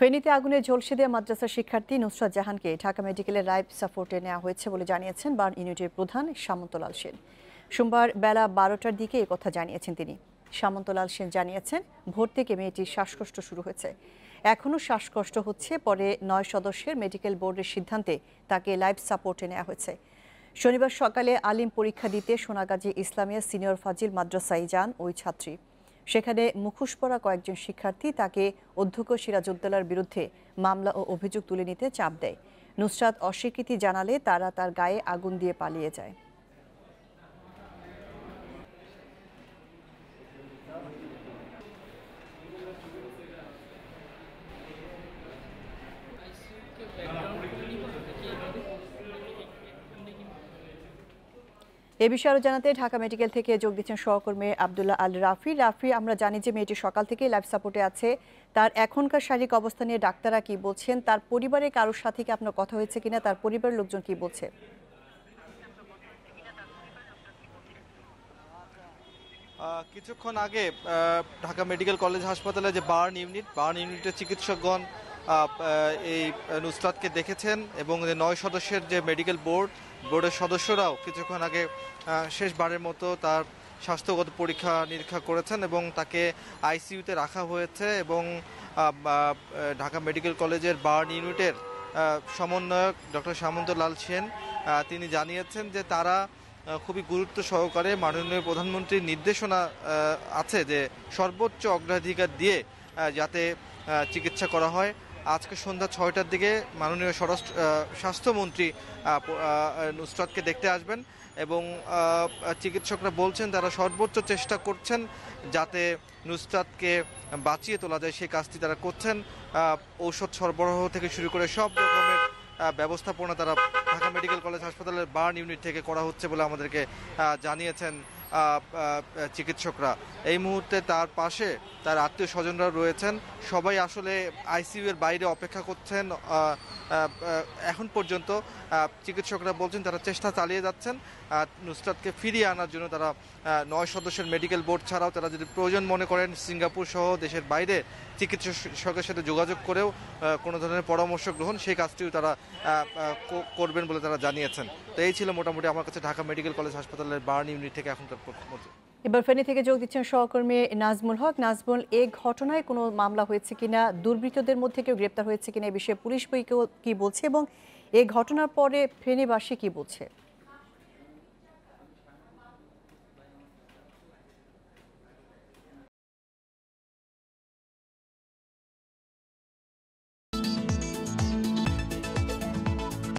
ফেনীতে আগুনে ঝলসে দেওয়া মাদ্রাসা শিক্ষার্থী নুসরাত জাহানকে ঢাকা মেডিকেলের লাইফ সাপোর্টে নেওয়া হয়েছে বলে জানিয়েছেন বার্ন ইউনিটের প্রধান সামন্তলাল সেন। সোমবার বেলা বারোটার দিকে কথা জানিয়েছেন তিনি। সামন্তলাল সেন জানিয়েছেন, ভোর থেকে মেয়েটির শ্বাসকষ্ট শুরু হয়েছে। এখনও শ্বাসকষ্ট হচ্ছে, পরে নয় সদস্যের মেডিকেল বোর্ডের সিদ্ধান্তে তাকে লাইফ সাপোর্টে নেওয়া হয়েছে। শনিবার সকালে আলিম পরীক্ষা দিতে সোনাগাজী ইসলামিয়া সিনিয়র ফাজিল মাদ্রাসায় যান ওই ছাত্রী। সেখানে মুখোশ পরা কয়েকজন শিক্ষার্থী তাকে অধ্যক্ষ সিরাজউদ্দৌলার বিরুদ্ধে মামলা ও অভিযোগ তুলে নিতে চাপ দেয়। নুসরাত অস্বীকৃতি জানালে তারা তার গায়ে আগুন দিয়ে পালিয়ে যায়। এ বিষয়ে আরও জানাতে ঢাকা মেডিকেল থেকে যোগ দিচ্ছেন সহকর্মী আবদুল্লাহ আল রাফি। রাফি, আমরা জানি যে মেয়েটি সকাল থেকে লাইফ সাপোর্টে আছে। তার এখনকার শারীরিক অবস্থা নিয়ে ডাক্তাররা কি বলছেন? তার পরিবারের কারোর সাথে কি আপনার কথা হয়েছে কিনা? তার পরিবারের লোকজন কি বলছে? কিছুক্ষণ আগে ঢাকা মেডিকেল কলেজ হাসপাতালে যে বার্ন ইউনিট, বার্ন ইউনিটের চিকিৎসকগণ এই নুসরাতকে দেখেছেন এবং নয় সদস্যের যে মেডিকেল বোর্ড, বোর্ডের সদস্যরাও কিছুক্ষণ আগে শেষবারের মতো তার স্বাস্থ্যগত পরীক্ষা নিরীক্ষা করেছেন এবং তাকে আইসিইউতে রাখা হয়েছে এবং ঢাকা মেডিকেল কলেজের বার্ন ইউনিটের সমন্বয়ক ডক্টর সামন্ত লাল সেন তিনি জানিয়েছেন যে তারা খুবই গুরুত্ব সহকারে মাননীয় প্রধানমন্ত্রীর নির্দেশনা আছে যে সর্বোচ্চ অগ্রাধিকার দিয়ে যাতে চিকিৎসা করা হয়। আজকে সন্ধ্যা ছয়টার দিকে মাননীয় স্বরাষ্ট্র স্বাস্থ্যমন্ত্রী নুসরাতকে দেখতে আসবেন এবং চিকিৎসকরা বলছেন তারা সর্বোচ্চ চেষ্টা করছেন যাতে নুসরাতকে বাঁচিয়ে তোলা যায় সেই কাজটি তারা করছেন। ঔষধ সরবরাহ থেকে শুরু করে সব রকমের ব্যবস্থাপনা তারা ঢাকা মেডিকেল কলেজ হাসপাতালের বার্ন ইউনিট থেকে করা হচ্ছে বলে আমাদেরকে জানিয়েছেন চিকিৎসকরা। এই মুহূর্তে তার পাশে তার আত্মীয় স্বজনরা রয়েছেন। সবাই আসলে আইসিউ এর বাইরে অপেক্ষা করছেন এখন পর্যন্ত চিকিৎসকরা বলছেন তারা চেষ্টা চালিয়ে যাচ্ছেন। নুসরাতকে ফিরিয়ে আনার জন্য তারা নয় সদস্যের মেডিকেল বোর্ড ছাড়াও তারা যদি প্রয়োজন মনে করেন, সিঙ্গাপুর সহ দেশের বাইরে চিকিৎসকের সাথে যোগাযোগ করেও কোনো ধরনের পরামর্শ গ্রহণ, সেই কাজটিও তারা করবেন বলে তারা জানিয়েছেন। তো এই ছিল মোটামুটি আমার কাছে ঢাকা মেডিকেল কলেজ হাসপাতালের বার্ন ইউনিট থেকে এখনকার মধ্যে এবার ফেনী থেকে যোগ দিচ্ছেন সহকর্মী নাজমুল হক। নাজমুল এই ঘটনায় কোনো মামলা হয়েছে কিনা? দুর্বৃত্তদের মধ্যে কেউ গ্রেপ্তার হয়েছে কিনা? এই বিষয়ে পুলিশ বই কি বলছে? এবং এই ঘটনার পরে ফেনীবাসী কি বলছে?